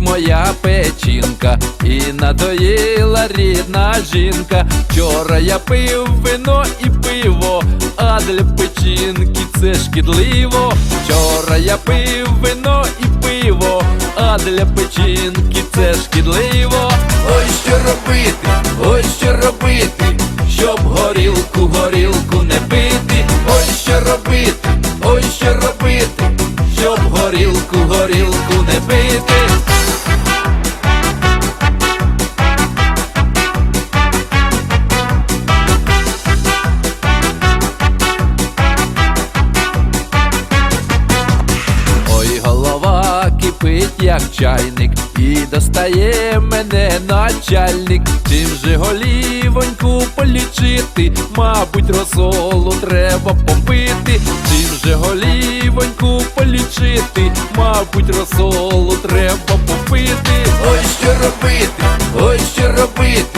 моя печінка, і надоїла рідна жінка. Вчора я пив вино і пиво, а для печінки це шкідливо. Вчора я пив вино і пиво, а для печінки це шкідливо. Ой, що робити, ой, що робити, щоб горілку, горілку не пити. Ой, що робити, горілку, горілку не пити. Ой, голова кипить, як чайник, і достає мене начальник. Чим же голівоньку полічити, мабуть, розсолу треба попити. Чим же полічити, мабуть, розсолу треба попити. Ой, що робити, ой, що робити,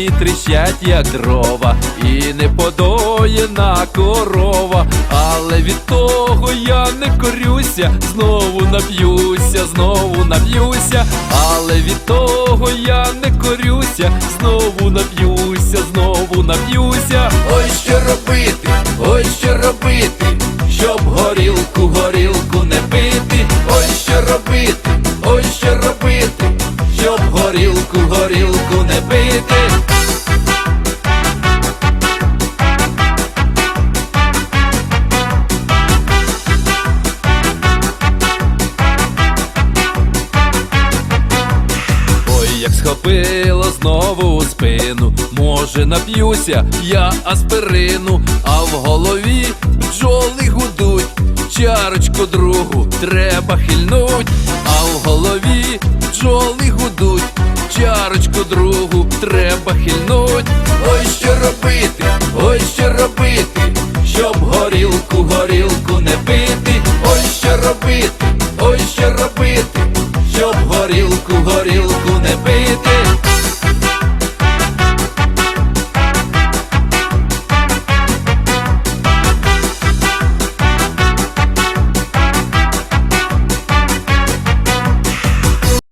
кістки тріщать, як дрова, і не подоєна корова, але від того я не корюся, знову нап'юся, знову нап'юся, але від того я не корюся, знову нап'юся, знову нап'юся. Ой, що робити, ой, що робити, щоб горілку, горілку не пити, ой, що робити, ой, що робити, щоб горілку, горілку не пити. Схопило знову спину, може нап'юся я аспирину, а в голові бджоли гудуть, чарочку другу треба хильнуть, а в голові бджоли гудуть, чарочку другу треба хильнуть. Ой, що робити, ой, що робити,